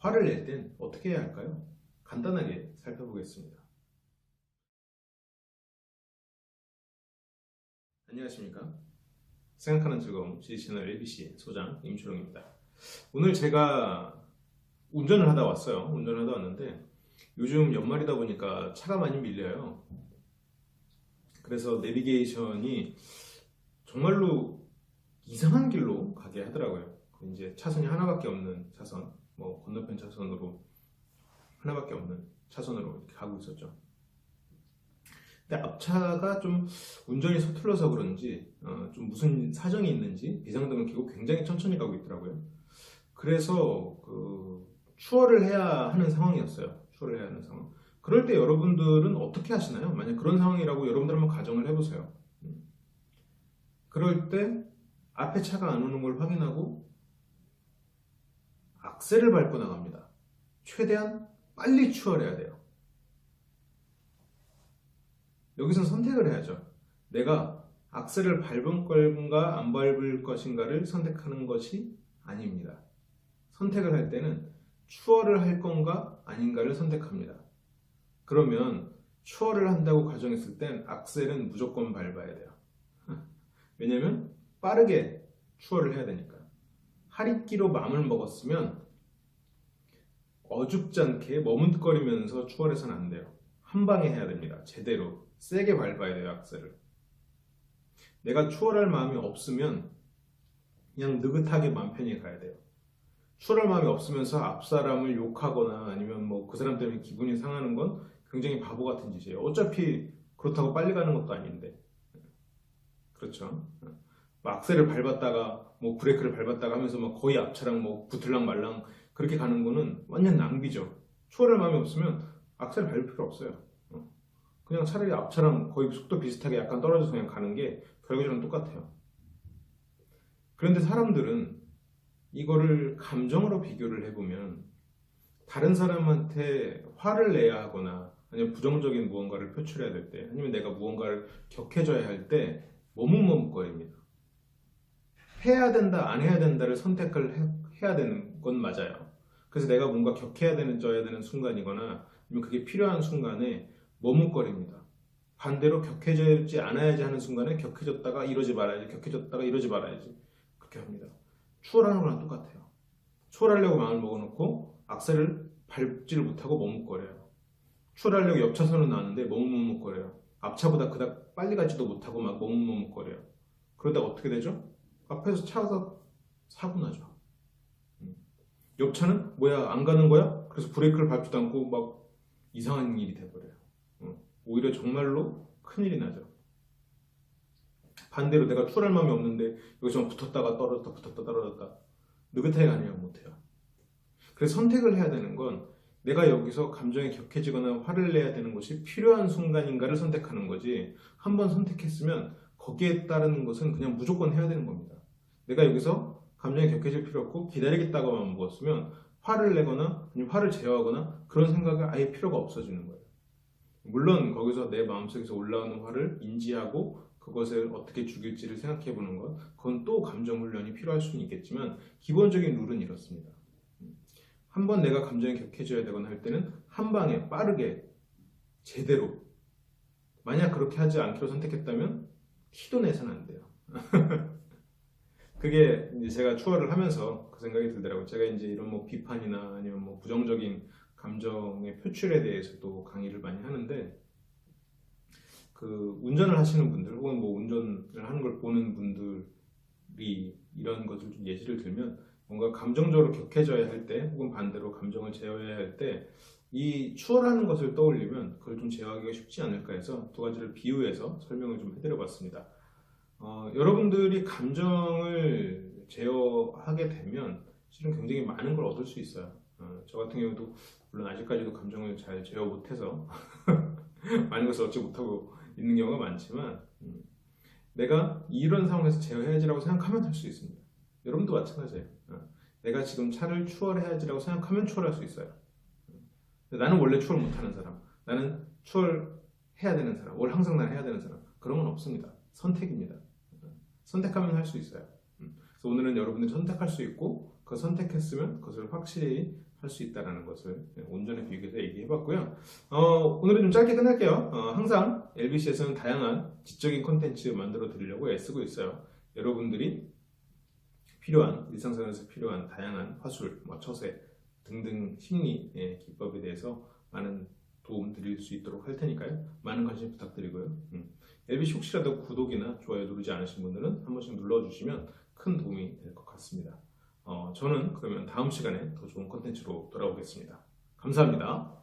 화를 낼 땐 어떻게 해야 할까요? 간단하게 살펴보겠습니다. 안녕하십니까? 생각하는 즐거움 지지 채널 ABC 소장 임초롱입니다. 오늘 제가 운전을 하다 왔어요. 운전을 하다 왔는데 요즘 연말이다 보니까 차가 많이 밀려요. 그래서 내비게이션이 정말로 이상한 길로 가게 하더라고요. 이제 차선이 하나밖에 없는 차선, 뭐 건너편 차선으로 하나밖에 없는 차선으로 이렇게 가고 있었죠. 근데 앞차가 좀 운전이 서툴러서 그런지 어, 좀 무슨 사정이 있는지 비상등을 켜고 굉장히 천천히 가고 있더라고요. 그래서 그 추월을 해야 하는 상황이었어요. 추월을 해야 하는 상황. 그럴 때 여러분들은 어떻게 하시나요? 만약 그런 상황이라고 여러분들 한번 가정을 해보세요. 음. 그럴 때 앞에 차가 안 오는 걸 확인하고 악셀을 밟고 나갑니다. 최대한 빨리 추월해야 돼요. 여기서 선택을 해야죠. 내가 악셀을 밟을 건가 안 밟을 것인가를 선택하는 것이 아닙니다. 선택을 할 때는 추월을 할 건가 아닌가를 선택합니다. 그러면 추월을 한다고 가정했을 땐 악셀은 무조건 밟아야 돼요. 왜냐면 빠르게 추월을 해야 되니까. 하릿기로 마음을 먹었으면 어줍지 않게 머뭇거리면서 추월해서는 안 돼요. 한 방에 해야 됩니다. 제대로. 세게 밟아야 돼요, 악셀을. 내가 추월할 마음이 없으면 그냥 느긋하게 마음 편히 가야 돼요. 추월할 마음이 없으면서 앞 사람을 욕하거나 아니면 뭐 그 사람 때문에 기분이 상하는 건 굉장히 바보 같은 짓이에요. 어차피 그렇다고 빨리 가는 것도 아닌데. 그렇죠. 막 악셀을 밟았다가 뭐 브레이크를 밟았다가 하면서 막 거의 앞차랑 뭐 붙을랑 말랑 그렇게 가는 거는 완전 낭비죠. 추월할 마음이 없으면 악셀 밟을 필요 없어요. 어. 그냥 차라리 앞차랑 거의 속도 비슷하게 약간 떨어져서 그냥 가는 게 결과적으로 똑같아요. 그런데 사람들은 이거를 감정으로 비교를 해보면 다른 사람한테 화를 내야 하거나 아니면 부정적인 무언가를 표출해야 될 때, 아니면 내가 무언가를 격해져야 할 때 머뭇머뭇거립니다. 해야 된다, 안 해야 된다를 선택을 해, 해야 되는 건 맞아요. 그래서 내가 뭔가 격해야 되는, 져야 되는 순간이거나 아니면 그게 필요한 순간에 머뭇거립니다. 반대로 격해지지 않아야지 하는 순간에 격해졌다가 이러지 말아야지, 격해졌다가 이러지 말아야지. 그렇게 합니다. 추월하는 거랑 똑같아요. 추월하려고 마음을 먹어놓고 악셀을 밟지를 못하고 머뭇거려요. 추월하려고 옆 차선으로 나왔는데 머뭇머뭇거려요. 앞차보다 그닥 빨리 가지도 못하고 막 머뭇머뭇거려요. 그러다 어떻게 되죠? 앞에서 차가 사고 나죠. 음. 옆 차는 뭐야 안 가는 거야? 그래서 브레이크를 밟지도 않고 막 이상한 일이 돼버려요. 어. 오히려 정말로 큰일이 나죠. 반대로 내가 추월할 마음이 없는데 여기서 붙었다가 떨어졌다 붙었다 떨어졌다 느긋하게 가려면 못해요. 그래서 선택을 해야 되는 건 내가 여기서 감정이 격해지거나 화를 내야 되는 것이 필요한 순간인가를 선택하는 거지 한번 선택했으면 거기에 따르는 것은 그냥 무조건 해야 되는 겁니다. 내가 여기서 감정이 격해질 필요 없고 기다리겠다고만 먹었으면 화를 내거나 아니면 화를 제어하거나 그런 생각이 아예 필요가 없어지는 거예요. 물론 거기서 내 마음속에서 올라오는 화를 인지하고 그것을 어떻게 죽일지를 생각해 보는 것, 그건 또 감정 훈련이 필요할 수는 있겠지만 기본적인 룰은 이렇습니다. 한번 내가 감정이 격해져야 되거나 할 때는 한 방에 빠르게 제대로 만약 그렇게 하지 않기로 선택했다면 티도 내서는 안 돼요. 그게 이제 제가 추월을 하면서 그 생각이 들더라고요. 제가 이제 이런 뭐 비판이나 아니면 뭐 부정적인 감정의 표출에 대해서도 강의를 많이 하는데 그 운전을 하시는 분들 혹은 뭐 운전을 하는 걸 보는 분들이 이런 것을 좀 예시를 들면 뭔가 감정적으로 격해져야 할 때 혹은 반대로 감정을 제어해야 할 때 이 추월하는 것을 떠올리면 그걸 좀 제어하기가 쉽지 않을까 해서 두 가지를 비유해서 설명을 좀 해드려 봤습니다. 어, 여러분들이 감정을 제어하게 되면 실은 굉장히 많은 걸 얻을 수 있어요. 어, 저 같은 경우도 물론 아직까지도 감정을 잘 제어 못해서 많은 것을 얻지 못하고 있는 경우가 많지만 음, 내가 이런 상황에서 제어해야지라고 생각하면 할 수 있습니다. 여러분도 마찬가지예요. 어, 내가 지금 차를 추월해야지라고 생각하면 추월할 수 있어요. 나는 원래 추월 못하는 사람, 나는 추월해야 되는 사람, 뭘 항상 난 해야 되는 사람 그런 건 없습니다. 선택입니다. 선택하면 할 수 있어요. 음, 그래서 오늘은 여러분들이 선택할 수 있고 그 선택했으면 그것을 확실히 할 수 있다는 것을 네, 온전히 비교해서 얘기해봤고요. 어, 오늘은 좀 짧게 끝낼게요. 어, 항상 LBC에서는 다양한 지적인 콘텐츠 만들어 드리려고 애쓰고 있어요. 여러분들이 필요한 일상생활에서 필요한 다양한 화술, 뭐 처세 등등 심리 예, 기법에 대해서 많은 도움 드릴 수 있도록 할 테니까요. 많은 관심 부탁드리고요. 음. LBC 혹시라도 구독이나 좋아요 누르지 않으신 분들은 한 번씩 눌러주시면 큰 도움이 될 것 같습니다. 어, 저는 그러면 다음 시간에 더 좋은 콘텐츠로 돌아오겠습니다. 감사합니다.